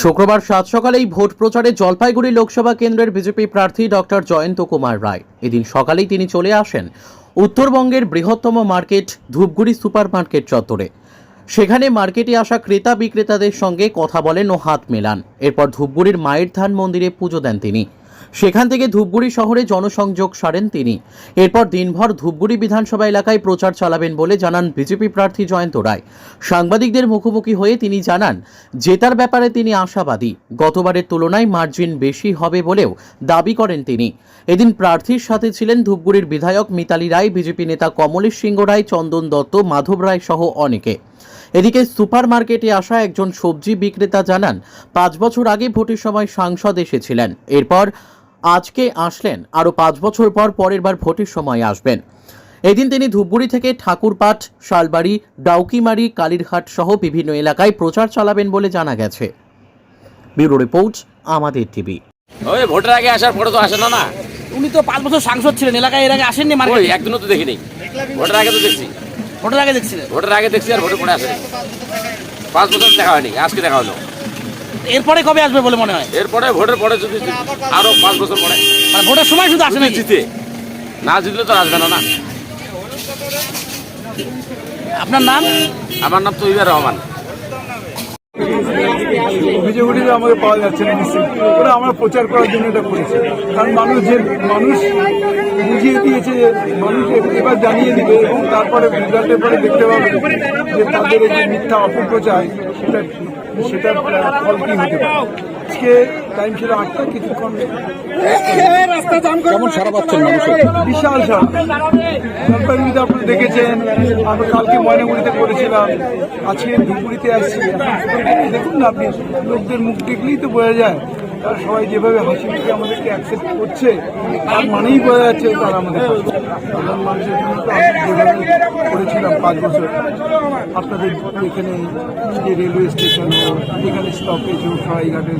শুক্রবার সাত সকালেই ভোট প্রচারে জলপাইগুড়ি লোকসভা কেন্দ্রের বিজেপি প্রার্থী ডক্টর জয়ন্ত কুমার রায়। এদিন সকালেই তিনি চলে আসেন উত্তরবঙ্গের বৃহত্তম মার্কেট ধূপগুড়ি সুপার মার্কেট চত্বরে। সেখানে মার্কেটে আসা ক্রেতা বিক্রেতাদের সঙ্গে কথা বলেন ও হাত মেলান। এরপর ধূপগুড়ির মায়ের ধান মন্দিরে পুজো দেন তিনি। সেখান থেকে ধূপগুড়ি শহরে জনসংযোগ সারেন তিনি। এরপর দিনভর ধূপগুড়ি বিধানসভা এলাকায় প্রচার চালাবেন বলে জানান বিজেপি প্রার্থী জয়ন্ত রায়। সাংবাদিকদের মুখোমুখি হয়ে তিনি জানান, জেতার ব্যাপারে তিনি আশাবাদী। গতবারের তুলনায় মার্জিন বেশি হবে বলেও দাবি করেন তিনি। এদিন প্রার্থীর সাথে ছিলেন ধূপগুড়ির বিধায়ক মিতালি রায়, বিজেপি নেতা কমলেশ সিংহ রায়, চন্দন দত্ত, মাধব রায় সহ অনেকে। এদিকে সুপার মার্কেটে আসা একজন সবজি বিক্রেতা জানান, পাঁচ বছর আগে ভোটের সময় সাংসদ এসেছিলেন। এরপর আজকে আসলেন আরও পাঁচ বছর পর পরের বার ভোটের সময় আসবেন। এদিন তিনি ধূপগুড়ি থেকে ঠাকুরপাট শালবাড়ি ডাউকিমারি কালীরহাট সহ বিভিন্ন এলাকায় প্রচার চালাবেন বলে জানা গেছে। Bureau report Amader TV. ওই ভোটের আগে আসার পরে তো আসে না না? উনি তো পাঁচ বছর সাংসদ ছিলেন এলাকায় এর আগে আসেননি ওই একদিনও তো দেখিনি। ভোটের আগে তো দেখছি। ভোটের আগে দেখছিলেন? ভোটের আগে দেখছি আর ভোটের পরে আসেনি। পাঁচ বছর দেখা হয়নি আজকে দেখা হলো। এরপরে কবে আসবে বলে মনে হয়? এরপরে ভোটের পরে যদি আরও পাঁচ বছর পরে। মানে ভোটের সময় শুধু আসে নাকি? জিতে। না জিতলে তো আসবে না না। আপনার নাম? আমার নাম তো ইবার রহমান। অভিযোগগুলি আমাকে পাওয়া যাচ্ছে না নিশ্চয়ই ওরা আমরা প্রচার করার জন্য এটা করেছি। কারণ মানুষ যে মানুষ বুঝিয়ে দিয়েছে যে মানুষ এবার জানিয়ে দিবে এবং তারপরে রেজাল্টের পরে দেখতে পাবে যে তাদের এই যে মিথ্যা অপপ্রচার সেটা সেটা ফল কি হতে পারে? আজকে টাইম ছিল আটটা কিছুক্ষণ কেমন সারা পাচ্ছেন বিশাল সারা। জলপাইগুড়িতে আপনারা দেখেছেন আমরা কালকে ময়নাগুড়িতে করেছিলাম আজকে ধুপগুড়িতে আসছি। দেখুন না আপনি লোকদের মুখ দেখলেই তো বোঝা যায়। তারা সবাই যেভাবে হাসি মুখে আমাদেরকে অ্যাকসেপ্ট করছে, তার মানেই বোঝা যাচ্ছে তারা আমাদের সাধারণ মানুষের জন্য তো আমি করেছিলাম পাঁচ বছর, আপনাদের এখানে যে রেলওয়ে স্টেশন হোক, যেখানে স্টপেজ হোক, সরাইঘাটের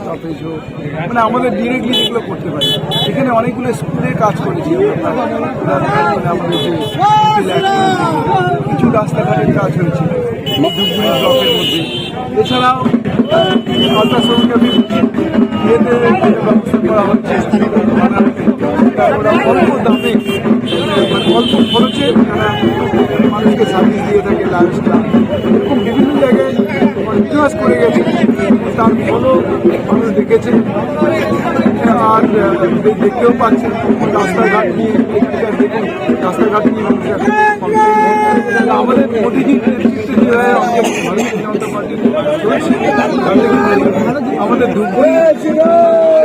স্টপেজ হোক মানে আমাদের ডিরেক্টলি যেগুলো করতে পারি। এখানে অনেকগুলো স্কুলের কাজ করেছি আমাদের কিছু রাস্তাঘাটের কাজ হয়েছে ধূপগুড়ি ব্লকের মধ্যে। এছাড়াও আলট্রাসোনোগ্রাফি ইয়েতে ব্যবস্থা করা হচ্ছে অল্প দামে মানে অল্প খরচে তারা মানুষকে সার্ভিস দিয়ে থাকে লাইফস্টাইল এরকম বিভিন্ন জায়গায় ইতিহাস করে গেছে। তার ফলও মানুষ দেখেছে। আর দেখতেও পাচ্ছে। রাস্তাঘাট নিয়ে রাস্তাঘাট নিয়ে আমাদের যেভাবে আমাদের ভারতীয়